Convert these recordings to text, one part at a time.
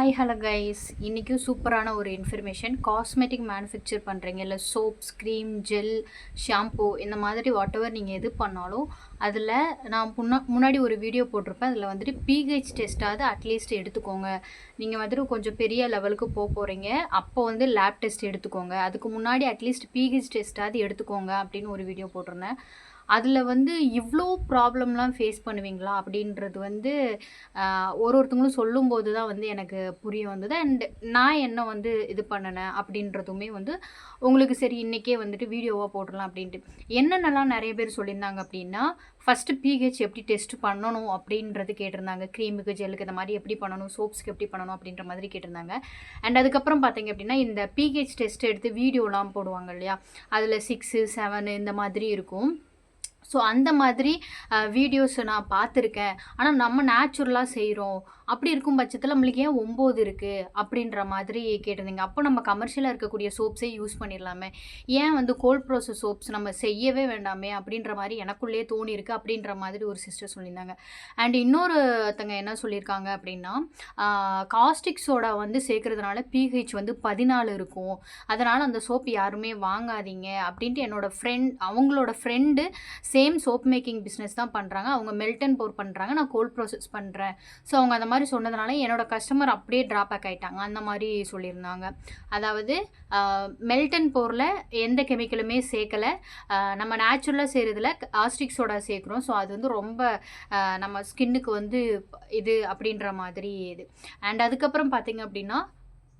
Hi hello guys இன்றைக்கும் சூப்பரான ஒரு இன்ஃபர்மேஷன் காஸ்மெட்டிக் மேனுஃபேக்சர் பண்ணுறீங்க இல்லை சோப்ஸ் க்ரீம் ஜெல் ஷாம்பூ இந்த மாதிரி வாட் எவர் நீங்கள் எது பண்ணாலும் அதில் நான் முன்னா முன்னாடி ஒரு வீடியோ போட்டிருப்பேன். அதில் வந்துட்டு பிஹெச் டெஸ்ட்டாவது அட்லீஸ்ட் எடுத்துக்கோங்க. நீங்கள் வந்துட்டு கொஞ்சம் பெரிய லெவலுக்கு போக போகிறீங்க அப்போ வந்து லேப் டெஸ்ட் எடுத்துக்கோங்க. அதுக்கு முன்னாடி அட்லீஸ்ட் பிஹெச் டெஸ்ட்டாவது எடுத்துக்கோங்க அப்படின்னு ஒரு வீடியோ போட்டிருந்தேன். அதில் வந்து இவ்வளோ ப்ராப்ளம்லாம் ஃபேஸ் பண்ணுவீங்களா? அப்படின்றது வந்து ஒரு ஒருத்தவங்களும் சொல்லும்போது தான் வந்து எனக்கு புரிய வந்தது. அண்ட் நான் என்ன வந்து இது பண்ணினேன் அப்படின்றதுமே வந்து உங்களுக்கு சரி இன்றைக்கே வந்துட்டு வீடியோவாக போட்டுடலாம் அப்படின்ட்டு. என்னென்னலாம் நிறைய பேர் சொல்லியிருந்தாங்க அப்படின்னா ஃபஸ்ட்டு பிஹெச் எப்படி டெஸ்ட் பண்ணணும் அப்படின்றது கேட்டிருந்தாங்க. க்ரீமுக்கு ஜெல்லுக்கு இந்த மாதிரி எப்படி பண்ணணும்? சோப்ஸ்க்கு எப்படி பண்ணணும்? அப்படின்ற மாதிரி கேட்டிருந்தாங்க. அண்ட் அதுக்கப்புறம் பார்த்தீங்க அப்படின்னா இந்த பிஹெச் டெஸ்ட் எடுத்து வீடியோலாம் போடுவாங்க இல்லையா? அதில் சிக்ஸு செவனு இந்த மாதிரி இருக்கும். ஸோ அந்த மாதிரி வீடியோஸை நான் பார்த்துருக்கேன். ஆனால் நம்ம நேச்சுரலாக செய்கிறோம் அப்படி இருக்கும் பட்சத்தில் நம்மளுக்கு ஏன் ஒம்பது இருக்குது அப்படின்ற மாதிரி கேட்டிருந்தீங்க. அப்போ நம்ம கமர்ஷியலாக இருக்கக்கூடிய சோப்ஸே யூஸ் பண்ணிடலாமே. ஏன் வந்து கோல்ட் ப்ராசஸ் சோப்ஸ் நம்ம செய்யவே வேண்டாமே அப்படின்ற மாதிரி எனக்குள்ளேயே தோணி இருக்குது அப்படின்ற மாதிரி ஒரு சிஸ்டர் சொல்லியிருந்தாங்க. அண்ட் இன்னொருத்தங்க என்ன சொல்லியிருக்காங்க அப்படின்னா காஸ்டிக் சோடா வந்து சேர்க்கறதுனால பிஹெச் வந்து பதினாலு இருக்கும். அதனால் அந்த சோப் யாருமே வாங்காதீங்க அப்படின்ட்டு என்னோட ஃப்ரெண்ட் அவங்களோட friend same soap making business தான் பண்ணுறாங்க அவங்க மெல்டன் போர் பண்ணுறாங்க நான் கோல்ட் ப்ராசஸ் பண்ணுறேன் ஸோ அவங்க அந்த மாதிரி சொன்னதுனால என்னோட கஸ்டமர் அப்படியே ட்ராப் பேக் ஆயிட்டாங்க. அந்த மாதிரி சொல்லியிருந்தாங்க. அதாவது மெல்டன் போரில் எந்த கெமிக்கலுமே சேர்க்கலை. நம்ம நேச்சுரலாக செய்கிறதுல ஆஸ்டிக் சோடா சேர்க்குறோம். ஸோ அது வந்து ரொம்ப நம்ம ஸ்கின்னுக்கு வந்து இது அப்படின்ற மாதிரி இது. அண்ட் அதுக்கப்புறம் பார்த்தீங்க அப்படின்னா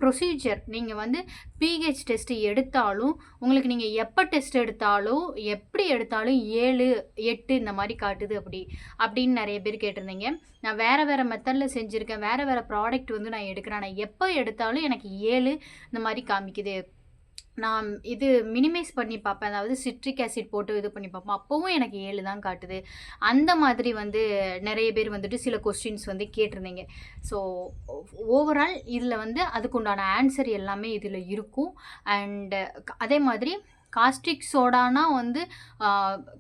ப்ரொசீஜர் நீங்கள் வந்து பிஹெச் டெஸ்ட்டு எடுத்தாலும் உங்களுக்கு நீங்கள் எப்போ டெஸ்ட் எடுத்தாலும் எப்படி எடுத்தாலும் ஏழு எட்டு இந்த மாதிரி காட்டுது அப்படி. அப்படின்னு நிறைய பேர் கேட்டிருந்தீங்க. நான் வேறு வேறு மெத்தடில் செஞ்சுருக்கேன். வேறு வேறு ப்ராடக்ட் வந்து நான் எடுக்கிறேன். நான் எப்போ எடுத்தாலும் எனக்கு ஏழு இந்த மாதிரி காமிக்குது. நான் இது மினிமைஸ் பண்ணி பார்ப்பேன். அதாவது சிட்ரிக் ஆசிட் போட்டு இது பண்ணி பார்ப்பேன். அப்போவும் எனக்கு ஏழு தான் காட்டுது. அந்த மாதிரி வந்து நிறைய பேர் வந்துட்டு சில கொஸ்டின்ஸ் வந்து கேட்டிருந்தீங்க. ஸோ ஓவரால் இதில் வந்து அதுக்குண்டான ஆன்சர் எல்லாமே இதில் இருக்கும். அண்டு அதே மாதிரி காஸ்டிக் சோடானா வந்து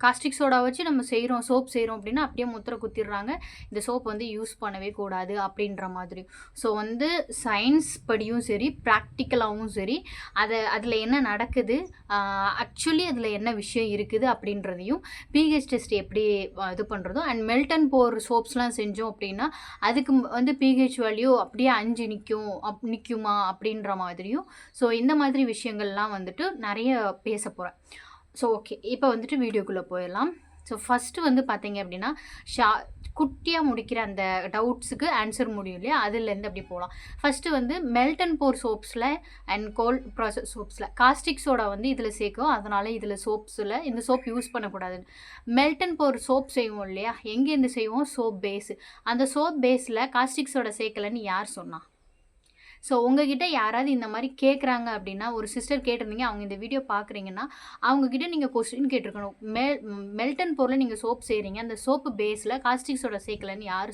காஸ்டிக் சோடா வச்சு நம்ம செய்கிறோம் சோப் செய்கிறோம் அப்படின்னா அப்படியே முத்திரை குத்திடுறாங்க. இந்த சோப் வந்து யூஸ் பண்ணவே கூடாது அப்படின்ற மாதிரி. ஸோ வந்து சயின்ஸ் படியும் சரி ப்ராக்டிக்கலாகவும் சரி அதை அதில் என்ன நடக்குது ஆக்சுவலி அதில் என்ன விஷயம் இருக்குது அப்படின்றதையும் பிஹெச் டெஸ்ட் எப்படி இது பண்ணுறதோ அண்ட் மெல்டன் போர் சோப்ஸ்லாம் செஞ்சோம் அப்படின்னா அதுக்கு வந்து பிஹெச் வேல்யூ அப்படியே அஞ்சு நிற்கும் அப் நிற்குமா அப்படின்ற மாதிரியும். ஸோ இந்த மாதிரி விஷயங்கள்லாம் வந்துட்டு நிறைய பேச போகிறேன் ஸோ ஓகே இப்போ வந்துட்டு வீடியோக்குள்ளே போயிடலாம். ஸோ ஃபஸ்ட்டு வந்து பார்த்தீங்க அப்படின்னா ஷா குட்டியாக முடிக்கிற அந்த டவுட்ஸுக்கு ஆன்சர் முடியும் இல்லையா? அதுலேருந்து அப்படி போகலாம் ஃபஸ்ட்டு வந்து மெல்டன் போர் சோப்ஸில் அண்ட் கோல்ட் ப்ராசஸ் சோப்ஸில் காஸ்டிக் சோடா வந்து இதில் சேர்க்கும். அதனால் இதில் சோப்ஸில் இந்த சோப் யூஸ் பண்ணக்கூடாது மெல்டன் போர் சோப் செய்வோம் இல்லையா? எங்கேருந்து செய்வோம்? சோப் பேஸு அந்த சோப் பேஸில் காஸ்டிக் சோடா சேர்க்கலன்னு யார் சொன்னால் ஸோ உங்ககிட்ட யாராவது இந்த மாதிரி கேட்குறாங்க அப்படின்னா ஒரு சிஸ்டர் கேட்டிருந்தீங்க அவங்க இந்த வீடியோ பார்க்குறீங்கன்னா அவங்கக்கிட்ட நீங்கள் கொஸ்டின் கேட்டிருக்கணும். மெல் மெல்டன் பொருளை நீங்கள் சோப் செய்கிறீங்க அந்த சோப்பு பேஸில் காஸ்டிக் சோடா சேர்க்கலன்னு யார்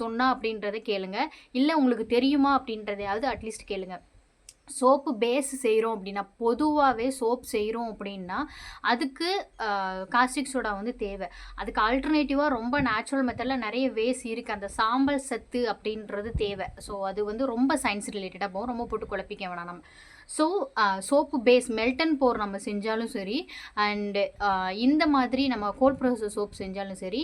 சொன்னா அப்படின்றத கேளுங்க. இல்லை உங்களுக்கு தெரியுமா அப்படின்றதையாவது அட்லீஸ்ட் கேளுங்கள் சோப்பு பேஸ் செய்கிறோம் அப்படின்னா பொதுவாகவே சோப் செய்கிறோம் அப்படின்னா அதுக்கு காஸ்டிக் சோடா வந்து தேவை. அதுக்கு ஆல்டர்னேட்டிவாக ரொம்ப நேச்சுரல் மெத்தடில் நிறைய வேஸ் இருக்குது அந்த சாம்பல் சத்து அப்படின்றது தேவை. ஸோ அது வந்து ரொம்ப சயின்ஸ் ரிலேட்டடாக போகும். ரொம்ப போட்டு குழப்பிக்க வேணாம் நம்ம. So soap base melt and pour நம்ம செஞ்சாலும் சரி அண்டு இந்த மாதிரி நம்ம கோல் ப்ரோசஸ் சோப் செஞ்சாலும் சரி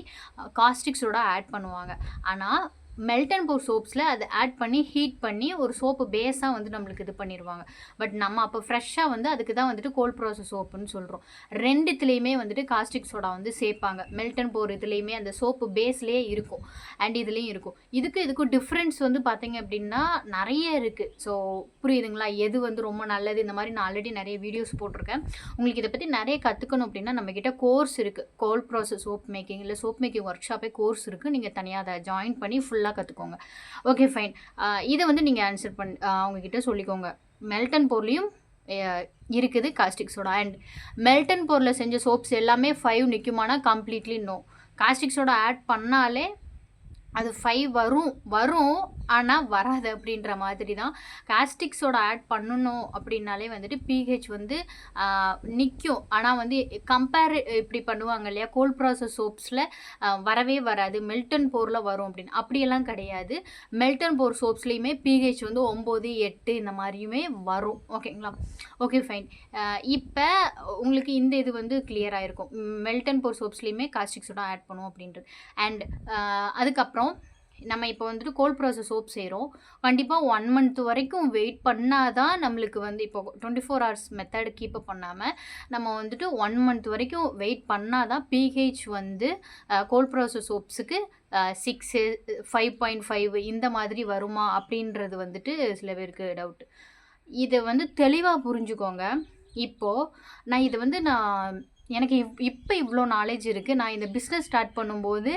காஸ்டிக் சோடா ஆட் பண்ணுவாங்க. ஆனால் மெல்டன் போர் சோப்ஸில் அதை ஆட் பண்ணி ஹீட் பண்ணி ஒரு சோப்பு பேஸாக வந்து நம்மளுக்கு இது பண்ணிடுவாங்க பட் நம்ம அப்போ ஃப்ரெஷ்ஷாக வந்து அதுக்கு தான் வந்துட்டு கோல்ட் ப்ராசஸ் சோப்புன்னு சொல்கிறோம் ரெண்டுத்துலேயுமே வந்துட்டு காஸ்டிக் சோடா வந்து சேர்ப்பாங்க. மெல்டன் போர் இதுலேயுமே அந்த சோப்பு பேஸ்லேயே இருக்கும். அண்ட் இதுலேயும் இருக்கும். இதுக்கு இதுக்கும் டிஃப்ரென்ஸ் வந்து பார்த்தீங்க அப்படின்னா நிறைய இருக்குது ஸோ புரியுதுங்களா? எது வந்து ரொம்ப நல்லது? இந்த மாதிரி நான் ஆல்ரெடி நிறைய வீடியோஸ் போட்டிருக்கேன். உங்களுக்கு இதை பற்றி நிறைய கற்றுக்கணும் அப்படின்னா நம்மக்கிட்ட கோர்ஸ் இருக்குது கோல்ட் ப்ராசஸ் சோப் மேக்கிங் இல்லை சோப் மேக்கிங் ஒர்க் ஷாப்பே கோர்ஸ் இருக்குது நீங்கள் தனியாக அதை ஜாயின் பண்ணி ஃபுல் ஃபுல்லாக கற்றுக்கோங்க ஓகே ஃபைன் இதை வந்து நீங்கள் ஆன்சர் பண் அவங்கக்கிட்ட சொல்லிக்கோங்க. மெல்டன் போர்லேயும் இருக்குது காஸ்டிக் சோடா அண்ட் மெல்டன் போரில் செஞ்ச சோப்ஸ் எல்லாமே five நிற்குமானா completely no caustic soda add பண்ணாலே அது ஃபைவ் வரும் வரும் ஆனால் வராது அப்படின்ற மாதிரி தான் காஸ்டிக்ஸோட ஆட் பண்ணணும் அப்படின்னாலே வந்துட்டு பிஹெச் வந்து நிற்கும் ஆனால் வந்து கம்பேர் இப்படி பண்ணுவாங்க இல்லையா கோல் ப்ராசஸ் சோப்ஸில் வரவே வராது. மெல்டன் போரில் வரும் அப்படின்னு. அப்படியெல்லாம் கிடையாது. மெல்டன் போர் சோப்ஸ்லேயுமே பிஹெச் வந்து ஒம்பது எட்டு இந்த மாதிரியுமே வரும். ஓகேங்களா? ஓகே ஃபைன் இப்போ உங்களுக்கு இந்த இது வந்து கிளியராக இருக்கும் மெல்டன் போர் சோப்ஸ்லேயுமே காஸ்டிக்ஸோட ஆட் பண்ணுவோம் அப்படின்றது. அண்ட் அதுக்கப்புறம் நம்ம இப்போ வந்துட்டு கோல்ட் ப்ராசஸ் சோப் செய்கிறோம் கண்டிப்பாக ஒன் மந்த் வரைக்கும் வெயிட் பண்ணால் தான் நம்மளுக்கு வந்து இப்போ twenty four hours method keep up பண்ணாமல் நம்ம வந்துட்டு ஒன் மந்த் வரைக்கும் வெயிட் பண்ணால் தான் பிஹெச் வந்து கோல்ட் ப்ராசஸ் சோப்ஸுக்கு சிக்ஸு ஃபைவ் பாயிண்ட் ஃபைவ் இந்த மாதிரி வருமா அப்படின்றது வந்துட்டு சில பேருக்கு டவுட் இதை வந்து தெளிவாக புரிஞ்சுக்கோங்க. இப்போது நான் இதை வந்து நான் எனக்கு இவ் இப்போ இவ்வளோ நாலேஜ் இருக்குது நான் இந்த பிஸ்னஸ் ஸ்டார்ட் பண்ணும்போது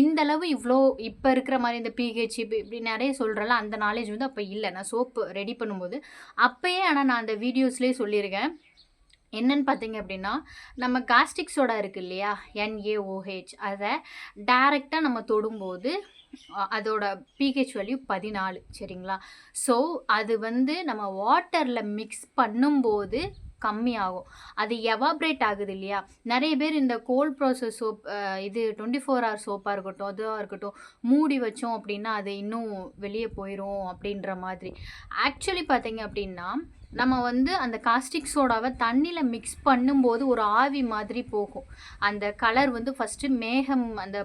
இந்த அளவு இவ்வளோ இப்போ இருக்கிற மாதிரி இந்த பிஹெச் இப்படி இப்படி நிறைய சொல்கிறல அந்த நாலேஜ் வந்து அப்போ இல்லை. நான் சோப்பு ரெடி பண்ணும்போது அப்போயே ஆனால் நான் அந்த வீடியோஸ்லேயே சொல்லியிருக்கேன் என்னன்னு பார்த்தீங்க அப்படின்னா நம்ம காஸ்டிக் சோடா இருக்கு இல்லையா? என்ஏஓஹெச் அதை டைரெக்டாக நம்ம தொடும்போது அதோட பிஹெச் வேல்யூ பதினாலு. சரிங்களா? ஸோ அது வந்து நம்ம வாட்டரில் மிக்ஸ் பண்ணும்போது கம்மியாகும். அது எவாப்ரேட் ஆகுது இல்லையா? நிறைய பேர் இந்த கோல்ட் ப்ராசஸ் சோப் இது டுவெண்ட்டி ஃபோர் ஹவர் சோப்பாக இருக்கட்டும் அதுவாக இருக்கட்டும் மூடி வச்சோம் அப்படின்னா அது இன்னும் வெளியே போயிடும் அப்படின்ற மாதிரி. ஆக்சுவலி பார்த்தீங்க அப்படின்னா நம்ம வந்து அந்த காஸ்டிக் சோடாவை தண்ணியில் மிக்ஸ் பண்ணும்போது ஒரு ஆவி மாதிரி போகும். அந்த கலர் வந்து ஃபஸ்ட்டு மேகம் அந்த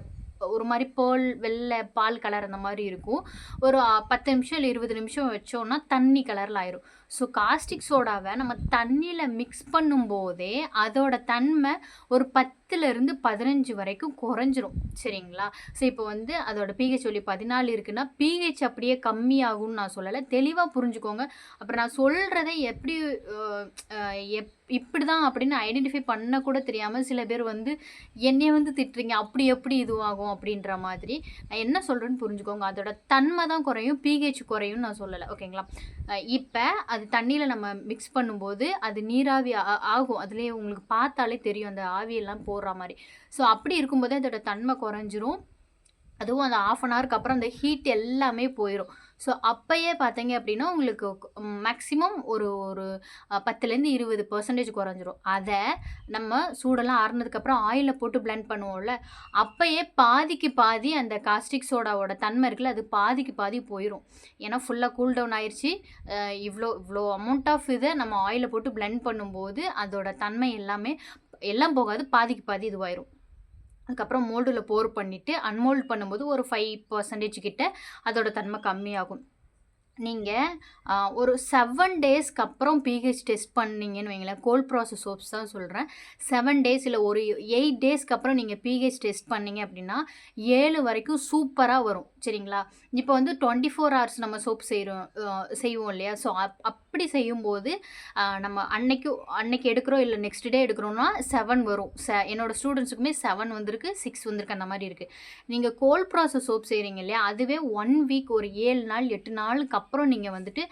ஒரு மாதிரி பேர்ல் வெள்ளை பால் கலர் அந்த மாதிரி இருக்கும். ஒரு பத்து நிமிஷம் இல்லை இருபது நிமிஷம் வச்சோன்னா தண்ணி கலரில் ஆயிரும். ஸோ காஸ்டிக் சோடாவை நம்ம தண்ணியில் மிக்ஸ் பண்ணும்போதே அதோட தன்மை ஒரு பத்துலேருந்து பதினஞ்சு வரைக்கும் குறைஞ்சிரும். சரிங்களா? ஸோ இப்போ வந்து அதோட பிஹெச் சொல்லி பதினாலு இருக்குன்னா பிஹெச் அப்படியே கம்மியாகும்னு நான் சொல்லலை. தெளிவாக புரிஞ்சுக்கோங்க. அப்புறம் நான் சொல்கிறதை எப்படி எப் இப்படி தான் அப்படின்னு ஐடென்டிஃபை பண்ண கூட தெரியாமல் சில பேர் வந்து என்னைய வந்து திட்டுறீங்க. அப்படி எப்படி இதுவாகும் அப்படின்ற மாதிரி. நான் என்ன சொல்கிறேன்னு புரிஞ்சுக்கோங்க. அதோட தன்மை தான் குறையும். பிஹெச் குறையும் நான் சொல்லலை. ஓகேங்களா? இப்போ அது தண்ணியில் நம்ம மிக்ஸ் பண்ணும்போது அது நீராவி ஆ- ஆகும். அதுலேயே உங்களுக்கு பார்த்தாலே தெரியும் அந்த ஆவியெல்லாம் போடுற மாதிரி. ஸோ அப்படி இருக்கும்போதே அதோட தன்மை குறைஞ்சிரும். அதுவும் அந்த ஆஃப் அன் ஹவருக்கு அப்புறம் அந்த ஹீட் எல்லாமே போயிடும் ஸோ அப்போயே பார்த்தீங்க அப்படின்னா உங்களுக்கு மேக்ஸிமம் ஒரு ஒரு பத்துலேருந்து இருபது பர்சன்டேஜ் குறைஞ்சிரும். அதை நம்ம சூடெல்லாம் ஆறுனதுக்கப்புறம் ஆயிலில் போட்டு பிளெண்ட் பண்ணுவோம்ல அப்போயே பாதிக்கு பாதி அந்த காஸ்டிக் சோடாவோட தன்மை இருக்குல்ல அது பாதிக்கு பாதி போயிடும் ஏன்னா ஃபுல்லாக கூல் டவுன் ஆயிடுச்சு இவ்வளோ இவ்வளோ அமௌண்ட் ஆஃப் இதை நம்ம ஆயிலில் போட்டு பிளெண்ட் பண்ணும்போது அதோட தன்மை எல்லாமே எல்லாம் போகாது பாதிக்கு பாதி இதுவாயிரும். அதுக்கப்புறம் மோல்டில் போர் பண்ணிவிட்டு அன்மோல்ட் பண்ணும்போது ஒரு ஃபைவ் பர்சன்டேஜ் கிட்ட அதோட தன்மை கம்மியாகும். நீங்கள் ஒரு செவன் டேஸ்க்கு அப்புறம் பிஹெச் டெஸ்ட் பண்ணீங்கன்னு வைங்களேன் கோல்ட் ப்ராசஸ் சோப்ஸ் தான் சொல்கிறேன் செவன் டேஸ் இல்லை ஒரு எயிட் டேஸ்க்கு அப்புறம் நீங்கள் பிஹெச் டெஸ்ட் பண்ணீங்க அப்படின்னா ஏழு வரைக்கும் சூப்பராக வரும். சரிங்களா? இப்போ வந்து டுவெண்ட்டி ஃபோர் ஹவர்ஸ் நம்ம சோப் செய்கிறோம் செய்வோம் இல்லையா? ஸோ அப் அப்படி செய்யும்போது நம்ம அன்னைக்கு அன்னைக்கு எடுக்கிறோம் இல்லை நெக்ஸ்ட் டே எடுக்கிறோம்னா செவன் வரும். செ என்னோடய ஸ்டூடெண்ட்ஸுக்குமே செவன் வந்திருக்கு சிக்ஸ் வந்திருக்கு அந்த மாதிரி இருக்குது நீங்கள் கோல்ட் ப்ராசஸ் சோப் செய்கிறீங்க இல்லையா? அதுவே ஒன் வீக் ஒரு ஏழு நாள் எட்டு நாளுக்கு அப்புறம் நீங்கள் வந்துட்டு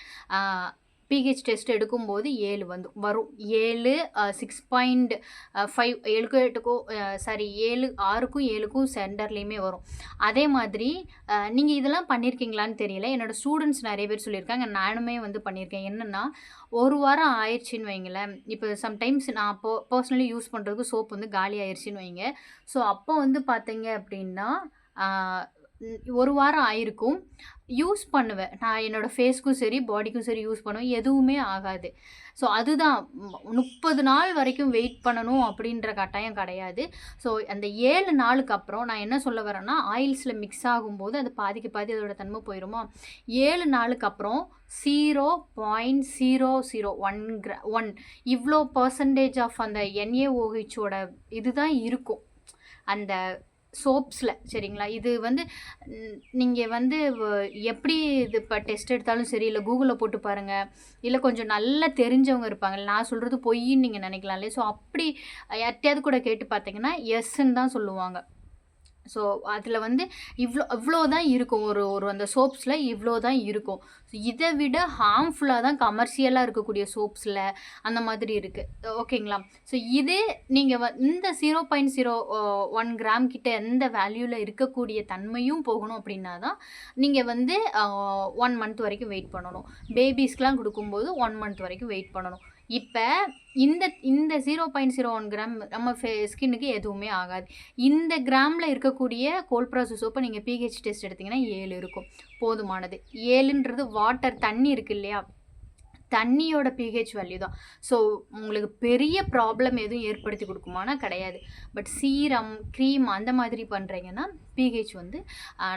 பிஹெச் டெஸ்ட் எடுக்கும்போது ஏழு வந்து வரும். ஏழு சிக்ஸ் பாயிண்ட் ஃபைவ் ஏழுக்கும் எட்டுக்கும் சாரி ஏழு ஆறுக்கும் ஏழுக்கும் சென்டர்லேயுமே வரும். அதே மாதிரி நீங்கள் இதெல்லாம் பண்ணியிருக்கீங்களான்னு தெரியல. என்னோடய ஸ்டூடெண்ட்ஸ் நிறைய பேர் சொல்லியிருக்காங்க. நானுமே வந்து பண்ணியிருக்கேன் என்னென்னா ஒரு வாரம் ஆயிடுச்சின்னு வைங்களேன். இப்போ சம்டைம்ஸ் நான் போ பர்சனலி யூஸ் பண்ணுறதுக்கு சோப் வந்து காலி ஆயிடுச்சின்னு வைங்க. ஸோ அப்போ வந்து பார்த்தீங்க அப்படின்னா ஒரு வாரம் ஆயிருக்கும். யூஸ் பண்ணுவேன். நான் என்னோடய ஃபேஸ்க்கும் சரி பாடிக்கும் சரி யூஸ் பண்ணுவேன். எதுவுமே ஆகாது. ஸோ அதுதான். முப்பது நாள் வரைக்கும் வெயிட் பண்ணணும் அப்படின்ற கட்டாயம் கிடையாது. ஸோ அந்த ஏழு நாளுக்கு அப்புறம் நான் என்ன சொல்ல வரேன்னா ஆயில்ஸில் மிக்ஸ் ஆகும்போது அது பாதிக்கு பாதி அதோட தன்மை போயிடுமா ஏழு நாளுக்கு அப்புறம் zero point zero zero one கிர ஒன் இவ்வளோ பர்சன்டேஜ் ஆஃப் அந்த என்ஏஓஹெச்சோட இதுதான் இருக்கும். அந்த சோப்ஸில் சரிங்களா? இது வந்து நீங்கள் வந்து எப்படி இது இப்போ டெஸ்ட் எடுத்தாலும் சரி இல்லை கூகுளில் போட்டு பாருங்கள் இல்லை கொஞ்சம் நல்லா தெரிஞ்சவங்க இருப்பாங்க நான் சொல்கிறது பொய்ன்னு நீங்கள் நினைக்கலாம் இல்லையா? ஸோ அப்படி யார்கிட்டயாவது கூட கேட்டு பார்த்தீங்கன்னா எஸ்ன்னு தான் சொல்லுவாங்க. ஸோ அதில் வந்து இவ்வளோ இவ்வளோ தான் இருக்கும். ஒரு ஒரு அந்த சோப்ஸில் இவ்வளோ தான் இருக்கும். ஸோ இதை விட ஹார்ம்ஃபுல்லாக தான் கமர்ஷியலாக இருக்கக்கூடிய சோப்ஸில் அந்த மாதிரி இருக்குது ஓகேங்களா? ஸோ இதே நீங்கள் வ இந்த zero point zero one gram கிட்ட எந்த வேல்யூவில் இருக்கக்கூடிய தன்மையும் போகணும் அப்படின்னா தான் நீங்கள் வந்து ஒன் மந்த் வரைக்கும் வெயிட் பண்ணணும். பேபிஸ்க்கெலாம் கொடுக்கும்போது ஒன் மந்த் வரைக்கும் வெயிட் பண்ணணும். இப்போ இந்த இந்த zero point zero one gram நம்ம ஃபே ஸ்கின்னுக்கு எதுவுமே ஆகாது. இந்த கிராமில் இருக்கக்கூடிய கோல்ப்ராசஸ் சோப்பை நீங்கள் பிஹெச் டெஸ்ட் எடுத்திங்கன்னா ஏழு இருக்கும். போதுமானது. ஏழுன்றது வாட்டர் தண்ணி இருக்கு இல்லையா? தண்ணியோட பிஹெச் வேல்யூ தான். ஸோ உங்களுக்கு பெரிய ப்ராப்ளம் எதுவும் ஏற்படுத்தி கொடுக்குமானா கிடையாது. பட் சீரம் க்ரீம் அந்த மாதிரி பண்ணுறீங்கன்னா பிஹெச் வந்து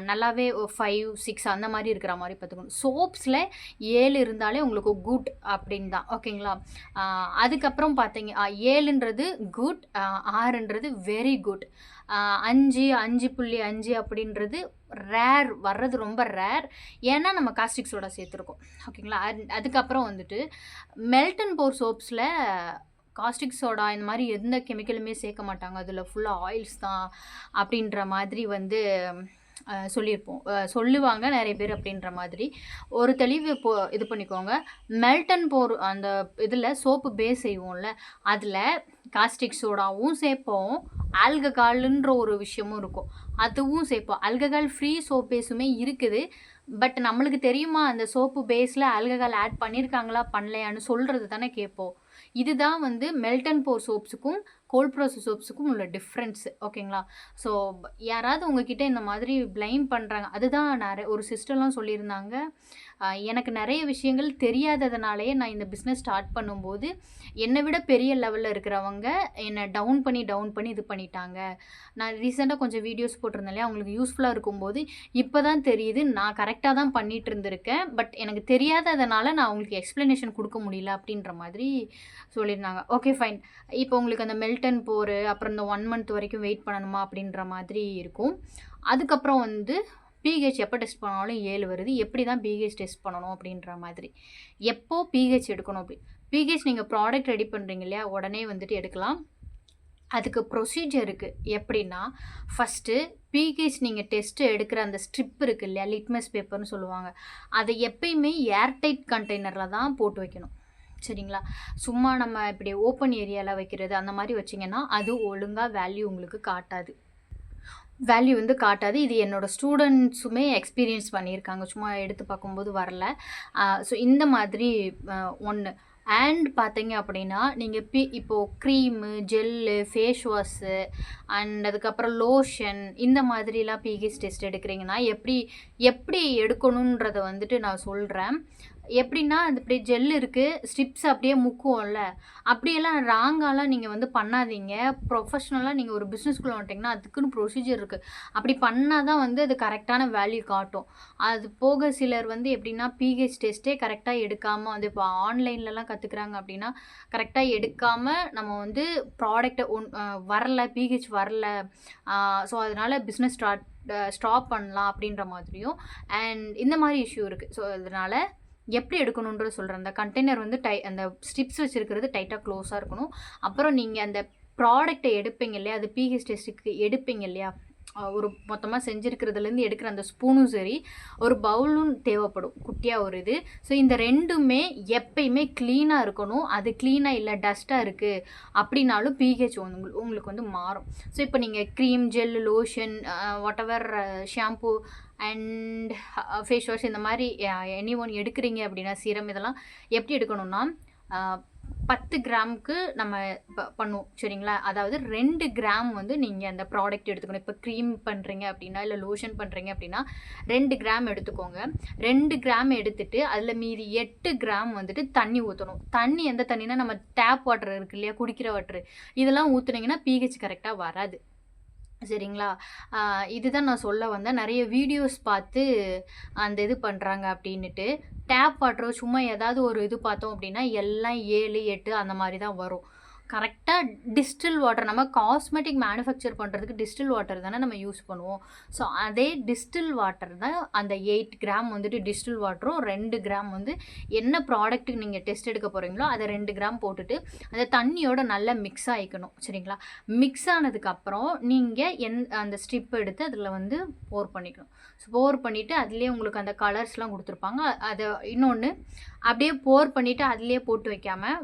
நல்லாவே ஃபைவ் சிக்ஸ் அந்த மாதிரி இருக்கிற மாதிரி பார்த்துக்கணும். சோப்ஸில் ஏழு இருந்தாலே உங்களுக்கு குட் அப்படின்னு தான். ஓகேங்களா அதுக்கப்புறம் பார்த்தீங்க ஏழுன்றது குட் ஆறுன்றது வெரி குட் அஞ்சு அஞ்சு புள்ளி அஞ்சு அப்படின்றது ரேர் வர்றது ரொம்ப ரேர் ஏன்னா நம்ம காஸ்டிக் சோடா சேர்த்துருக்கோம். ஓகேங்களா? அதுக்கப்புறம் வந்துட்டு மெல்டன் போர் சோப்ஸில் காஸ்டிக் சோடா இந்த மாதிரி எந்த கெமிக்கலுமே சேர்க்க மாட்டாங்க. அதில் ஃபுல்லாக ஆயில்ஸ் தான் அப்படின்ற மாதிரி வந்து சொல்லியிருப்போம். சொல்லுவாங்க நிறைய பேர் அப்படின்ற மாதிரி. ஒரு தெளிவு இப்போ இது பண்ணிக்கோங்க. மெல்டன் போர் அந்த இதில் சோப்பு பேஸ் செய்வோம்ல அதில் காஸ்டிக் சோடாவும் சேர்ப்போம். ஆல்கஹால்ன்ற ஒரு விஷயமும் இருக்கும். அதுவும் சேர்ப்போம். ஆல்கஹால் ஃப்ரீ சோப் பேஸுமே இருக்குது. பட் நம்மளுக்கு தெரியுமா அந்த சோப்பு பேஸில் ஆல்கஹால் ஆட் பண்ணியிருக்காங்களா பண்ணலையான்னு சொல்கிறது தானே கேட்போம். இதுதான் வந்து மெல்டன் போர் சோப்ஸுக்கும் கோல்ட் ப்ரோசஸ் சோப்ஸுக்கும் உள்ள டிஃப்ரென்ஸ் ஓகேங்களா ஸோ யாராவது உங்ககிட்ட இந்த மாதிரி ப்ளைம் பண்ணுறாங்க அதுதான் நிறைய ஒரு சிஸ்டர்லாம் சொல்லியிருந்தாங்க. எனக்கு நிறைய விஷயங்கள் தெரியாததுனாலேயே நான் இந்த பிஸ்னஸ் ஸ்டார்ட் பண்ணும்போது என்னை விட பெரிய லெவலில் இருக்கிறவங்க என்னை டவுன் பண்ணி டவுன் பண்ணி இது பண்ணிட்டாங்க. நான் ரீசெண்டாக கொஞ்சம் வீடியோஸ் போட்டிருந்தேன் இல்லையா? அவங்களுக்கு யூஸ்ஃபுல்லாக இருக்கும்போது இப்போ தான் தெரியுது. நான் கரெக்டாக தான் பண்ணிட்டு இருந்திருக்கேன். பட் எனக்கு தெரியாததுனால நான் அவங்களுக்கு எக்ஸ்ப்ளனேஷன் கொடுக்க முடியல அப்படின்ற மாதிரி சொல்லியிருந்தாங்க. ஓகே ஃபைன் இப்போ உங்களுக்கு அந்த மெல்டன் போர் அப்புறம் இந்த ஒன் மந்த் வரைக்கும் வெயிட் பண்ணணுமா அப்படின்ற மாதிரி இருக்கும். அதுக்கப்புறம் வந்து பிஹெச் எப்போ டெஸ்ட் பண்ணாலும் ஏழு வருது. எப்படி தான் பிஹெச் டெஸ்ட் பண்ணணும் அப்படின்ற மாதிரி. எப்போ பிஹெச் எடுக்கணும் அப்படி. பிஹெச் நீங்கள் ப்ராடக்ட் ரெடி பண்ணுறீங்க இல்லையா? உடனே வந்துட்டு எடுக்கலாம். அதுக்கு ப்ரொசீஜர் இருக்குது எப்படின்னா ஃபஸ்ட்டு பிஹெச் நீங்கள் டெஸ்ட்டு எடுக்கிற அந்த ஸ்ட்ரிப் இருக்குது இல்லையா? லிட்மஸ் பேப்பர்னு சொல்லுவாங்க. அதை எப்பயுமே ஏர்டைட் கண்டெய்னரில் தான் போட்டு வைக்கணும். சரிங்களா? சும்மா நம்ம இப்படி ஓப்பன் ஏரியாவில் வைக்கிறது அந்த மாதிரி வச்சிங்கன்னா அது ஒழுங்காக வேல்யூ உங்களுக்கு காட்டாது. வேல்யூ வந்து காட்டாது. இது என்னோடய ஸ்டூடெண்ட்ஸுமே எக்ஸ்பீரியன்ஸ் பண்ணியிருக்காங்க. சும்மா எடுத்து பார்க்கும்போது வரல. ஸோ இந்த மாதிரி ஒன்று அண்ட் பார்த்தீங்க அப்படின்னா நீங்கள் பி இப்போது cream gel face wash and அதுக்கப்புறம் லோஷன் இந்த மாதிரிலாம் பிஹெச் டெஸ்ட் எடுக்கிறீங்கன்னா எப்படி எப்படி எடுக்கணுன்றதை வந்துட்டு நான் சொல்கிறேன் எப்படின்னா அது இப்படி ஜெல் இருக்குது ஸ்ட்ரிப்ஸ் அப்படியே முக்குவோம்ல. அப்படியெல்லாம் ராங்காலாம் நீங்கள் வந்து பண்ணாதீங்க. ப்ரொஃபஷ்னலாக நீங்கள் ஒரு பிஸ்னஸ்குள்ளே வந்துட்டிங்கன்னா அதுக்குன்னு ப்ரொசீஜர் இருக்குது அப்படி பண்ணால் தான் வந்து அது கரெக்டான வேல்யூ காட்டும். அது போக சிலர் வந்து எப்படின்னா பிஹெச் டெஸ்ட்டே கரெக்டாக எடுக்காமல் வந்து இப்போ ஆன்லைன்லலாம் கற்றுக்குறாங்க அப்படின்னா கரெக்டாக எடுக்காமல் நம்ம வந்து ப்ராடக்டை ஒன் வரல பிஹெச் வரல ஸோ அதனால் பிஸ்னஸ் ஸ்டார்ட் ஸ்டாப் பண்ணலாம் அப்படின்ற மாதிரியும் அண்ட் இந்த மாதிரி இஷ்யூ இருக்குது ஸோ அதனால் எப்படி எடுக்கணுன்றது சொல்கிறேன் அந்த கண்டெய்னர் வந்து டை அந்த ஸ்ட்ரிப்ஸ் வச்சுருக்கிறது டைட்டாக க்ளோஸாக இருக்கணும். அப்புறம் நீங்கள் அந்த ப்ராடக்ட்டை எடுப்பீங்க இல்லையா? அது பிஹெச் டெஸ்ட்டுக்கு எடுப்பீங்க இல்லையா? ஒரு மொத்தமாக செஞ்சுருக்கிறதுலேருந்து எடுக்கிற அந்த ஸ்பூனும் சரி ஒரு பவுலும் தேவைப்படும். குட்டியாக ஒரு இது. ஸோ இந்த ரெண்டுமே எப்பயுமே க்ளீனாக இருக்கணும். அது க்ளீனாக இல்லை டஸ்ட்டாக இருக்குது அப்படின்னாலும் பிஹெச் உங்களுக்கு உங்களுக்கு வந்து மாறும். ஸோ இப்போ நீங்கள் cream gel lotion whatever shampoo and face wash இந்த மாதிரி எனி ஒன் எடுக்கிறீங்க அப்படின்னா சீரம் இதெல்லாம் எப்படி எடுக்கணும்னா பத்து கிராமுக்கு நம்ம பண்ணுவோம். சரிங்களா? அதாவது ரெண்டு கிராம் வந்து நீங்கள் அந்த ப்ராடக்ட் எடுத்துக்கணும். இப்போ க்ரீம் பண்ணுறீங்க அப்படின்னா இல்லை லோஷன் பண்ணுறீங்க அப்படின்னா ரெண்டு கிராம் எடுத்துக்கோங்க. ரெண்டு கிராம் எடுத்துட்டு அதில் மீதி எட்டு கிராம் வந்துட்டு தண்ணி ஊற்றணும் தண்ணி எந்த தண்ணினா நம்ம டேப் வாட்டர் இருக்கு இல்லையா? குடிக்கிற வாட்டர் இதெல்லாம் ஊற்றுனீங்கன்னா பிஹெச் கரெக்டாக வராது. சரிங்களா? இதுதான் நான் சொல்ல வந்தேன். நிறைய வீடியோஸ் பார்த்து அந்த இது பண்ணுறாங்க அப்படின்னுட்டு. டேப் வாட்டரோ சும்மா ஏதாவது ஒரு இது பார்த்தோம் அப்படின்னா எல்லாம் ஏழு எட்டு அந்த மாதிரி தான் வரும். கரெக்டாக டிஸ்டில் வாட்டர் நம்ம காஸ்மெட்டிக் மேனுஃபேக்சர் பண்ணுறதுக்கு டிஸ்டில் வாட்டர் தானே நம்ம யூஸ் பண்ணுவோம். ஸோ அதே டிஸ்டில் வாட்டர் தான் அந்த எயிட் கிராம் வந்துட்டு டிஸ்டில் வாட்டரும் ரெண்டு கிராம் வந்து என்ன ப்ராடக்ட்டுக்கு நீங்கள் டெஸ்ட் எடுக்க போகிறீங்களோ அதை ரெண்டு கிராம் போட்டுட்டு அந்த தண்ணியோட நல்லா மிக்ஸ் ஆகிக்கணும் சரிங்களா? மிக்ஸ் ஆனதுக்கப்புறம் நீங்கள் என் அந்த ஸ்ட்ரிப் எடுத்து அதில் வந்து போர் பண்ணிக்கணும். ஸோ போர் பண்ணிவிட்டு அதுலேயே உங்களுக்கு அந்த கலர்ஸ்லாம் கொடுத்துருப்பாங்க. அதை இன்னொன்று அப்படியே போர் பண்ணிவிட்டு அதுலேயே போட்டு வைக்காமல்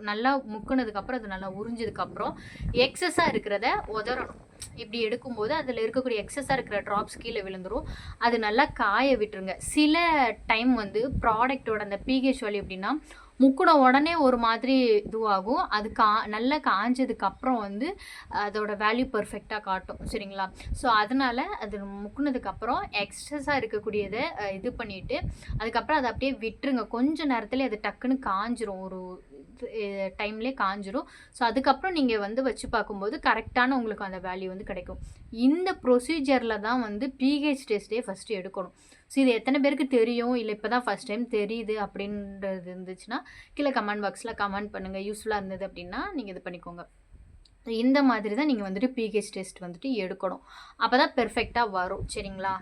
நல்லா முக்குனதுக்கப்புறம் அது நல்லா உறிஞ்சதுக்கப்புறம் எக்ஸஸாக இருக்கிறத உதறணும். இப்படி எடுக்கும்போது அதில் இருக்கக்கூடிய எக்ஸஸாக இருக்கிற ட்ராப்ஸ் கீழே விழுந்துரும். அது நல்லா காய விட்டுருங்க. சில டைம் வந்து ப்ராடக்டோட அந்த பிஹெச் வலி எப்படின்னா முக்குன உடனே ஒரு மாதிரி இதுவாகும். அது கா நல்லா காஞ்சதுக்கு அப்புறம் வந்து அதோட வேல்யூ பர்ஃபெக்டாக காட்டும். சரிங்களா? ஸோ அதனால் அது முக்குனதுக்கப்புறம் எக்ஸஸாக இருக்கக்கூடியதை இது பண்ணிவிட்டு அதுக்கப்புறம் அதை அப்படியே விட்டுருங்க. கொஞ்ச நேரத்தில் அது டக்குன்னு காஞ்சிரும். ஒரு டைம்லேயே காஞ்சிரும். ஸோ அதுக்கப்புறம் நீங்கள் வந்து வச்சு பார்க்கும்போது கரெக்டான உங்களுக்கு அந்த வேல்யூ வந்து கிடைக்கும். இந்த ப்ரொசீஜரில் தான் வந்து பிஹெச் டெஸ்ட்டே ஃபஸ்ட்டு எடுக்கணும். ஸோ இது எத்தனை பேருக்கு தெரியும்? இல்லை இப்போ தான் ஃபஸ்ட் டைம் தெரியுது அப்படின்றது இருந்துச்சுன்னா கீழே கமெண்ட் பாக்ஸில் கமெண்ட் பண்ணுங்கள் யூஸ்ஃபுல்லாக இருந்தது அப்படின்னா நீங்கள் இது பண்ணிக்கோங்க. இந்த மாதிரி தான் நீங்கள் வந்துட்டு பிஹெச் டெஸ்ட் வந்துட்டு எடுக்கணும். அப்போ தான் பெர்ஃபெக்டாக வரும். சரிங்களா?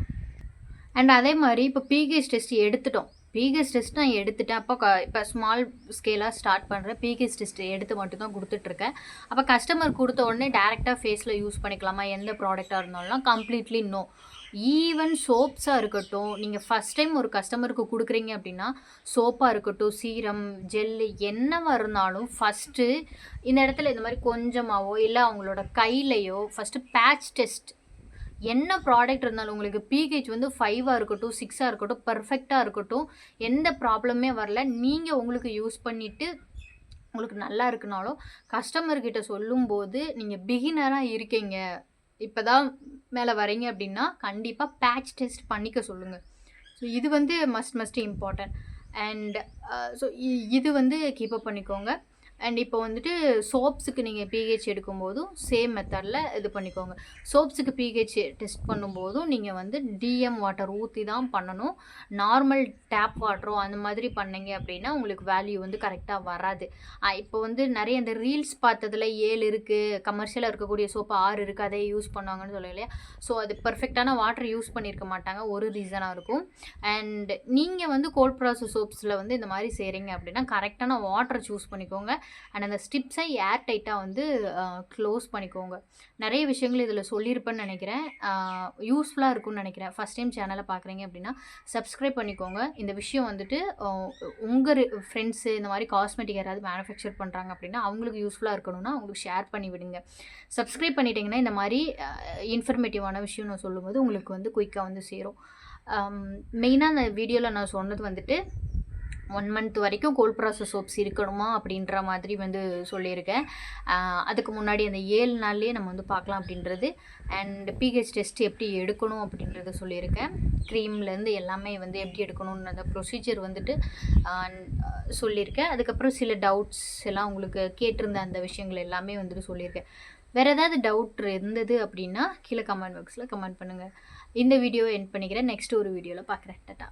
அண்ட் அதே மாதிரி இப்போ பிஹெச் டெஸ்ட் எடுத்துட்டோம். பிஹெச் டெஸ்ட் நான் எடுத்துட்டேன். அப்போ க இப்போ ஸ்மால் ஸ்கேலாக ஸ்டார்ட் பண்ணுறேன் பிஹெச் டெஸ்ட் எடுத்து மட்டும்தான் கொடுத்துட்ருக்கேன். அப்போ கஸ்டமர் கொடுத்த உடனே டேரெக்டாக ஃபேஸில் யூஸ் பண்ணிக்கலாமா? எந்த ப்ராடக்டாக இருந்தாலும் கம்ப்ளீட்லி நோ ஈவன் சோப்ஸாக இருக்கட்டும் நீங்கள் ஃபஸ்ட் டைம் ஒரு கஸ்டமருக்கு கொடுக்குறீங்க அப்படின்னா சோப்பாக இருக்கட்டும் சீரம் ஜெல்லு என்னவாக இருந்தாலும் ஃபஸ்ட்டு இந்த இடத்துல இந்த மாதிரி கொஞ்சமாவோ இல்லை அவங்களோட கையிலையோ ஃபஸ்ட்டு பேட்ச் டெஸ்ட் என்ன ப்ராடக்ட் இருந்தாலும் உங்களுக்கு பிஹெச் வந்து ஃபைவாக இருக்கட்டும் சிக்ஸாக இருக்கட்டும் பர்ஃபெக்டாக இருக்கட்டும் எந்த ப்ராப்ளமே வரல. நீங்கள் உங்களுக்கு யூஸ் பண்ணிவிட்டு உங்களுக்கு நல்லா இருக்குனாலும் கஸ்டமர்கிட்ட சொல்லும்போது நீங்கள் பிகினராக இருக்கீங்க. இப்போ தான் மேலே வரீங்க அப்படின்னா கண்டிப்பாக பேட்ச் டெஸ்ட் பண்ணிக்க சொல்லுங்கள் ஸோ இது வந்து must must important and so இது வந்து கீப்பப் பண்ணிக்கோங்க. அண்ட் இப்போ வந்துட்டு சோப்ஸுக்கு நீங்கள் பிஹெச் எடுக்கும்போதும் சேம் மெத்தடில் இது பண்ணிக்கோங்க. சோப்ஸுக்கு பிஹெச் டெஸ்ட் பண்ணும்போதும் நீங்கள் வந்து டிஎம் வாட்டர் ஊற்றி தான் பண்ணணும். நார்மல் டேப் வாட்டரோ அந்த மாதிரி பண்ணீங்க அப்படின்னா உங்களுக்கு வேல்யூ வந்து கரெக்டாக வராது. இப்போ வந்து நிறைய இந்த ரீல்ஸ் பார்த்ததுல ஏழு இருக்குது கமர்ஷியலாக இருக்கக்கூடிய சோப்பு ஆறு இருக்குது அதே யூஸ் பண்ணுவாங்கன்னு சொல்ல இல்லையா? ஸோ அது பர்ஃபெக்டான வாட்டர் யூஸ் பண்ணியிருக்க மாட்டாங்க. ஒரு ரீசனாக இருக்கும். அண்ட் நீங்கள் வந்து கோல்ட் ப்ராசஸ் சோப்ஸில் வந்து இந்த மாதிரி செய்கிறீங்க அப்படின்னா கரெக்டான வாட்டர் சூஸ் பண்ணிக்கோங்க. அண்ட் அந்த ஸ்டிப்ஸை ஏர் டைட்டாக வந்து க்ளோஸ் பண்ணிக்கோங்க. நிறைய விஷயங்கள் இதில் சொல்லியிருப்பேன்னு நினைக்கிறேன். யூஸ்ஃபுல்லாக இருக்கும்னு நினைக்கிறேன். ஃபஸ்ட் டைம் சேனலை பார்க்குறீங்க அப்படின்னா சப்ஸ்கிரைப் பண்ணிக்கோங்க. இந்த விஷயம் வந்துட்டு உங்கள் ஃப்ரெண்ட்ஸு இந்த மாதிரி காஸ்மெட்டிக் யாராவது மேனுஃபேக்சர் பண்ணுறாங்க அப்படின்னா அவங்களுக்கு யூஸ்ஃபுல்லாக இருக்கணும்னா அவங்களுக்கு ஷேர் பண்ணி விடுங்க. சப்ஸ்கிரைப் பண்ணிட்டீங்கன்னா இந்த மாதிரி இன்ஃபர்மேட்டிவான விஷயம் நான் சொல்லும்போது உங்களுக்கு வந்து குயிக்காக வந்து சேரும். மெயினாக அந்த வீடியோவில் நான் சொன்னது வந்துட்டு ஒன் மந்த் வரைக்கும் கோல்ட் ப்ராசஸ் சோப்ஸ் இருக்கணுமா அப்படின்ற மாதிரி வந்து சொல்லியிருக்கேன். அதுக்கு முன்னாடி அந்த ஏழு நாள்லேயே நம்ம வந்து பார்க்கலாம் அப்படின்றது. அண்ட் பிஹெச் டெஸ்ட் எப்படி எடுக்கணும் அப்படின்றத சொல்லியிருக்கேன். க்ரீம்லேருந்து எல்லாமே வந்து எப்படி எடுக்கணும்னு அந்த ப்ரொசீஜர் வந்துட்டு சொல்லியிருக்கேன். அதுக்கப்புறம் சில டவுட்ஸ் எல்லாம் உங்களுக்கு கேட்டிருந்த அந்த விஷயங்கள் எல்லாமே வந்துட்டு சொல்லியிருக்கேன். வேறு ஏதாவது டவுட் இருந்தது அப்படின்னா கீழே கமெண்ட் பாக்ஸில் கமெண்ட் பண்ணுங்கள் இந்த வீடியோவை என் பண்ணிக்கிறேன். நெக்ஸ்ட் ஒரு வீடியோவில் பார்க்குறேன். டட்டா.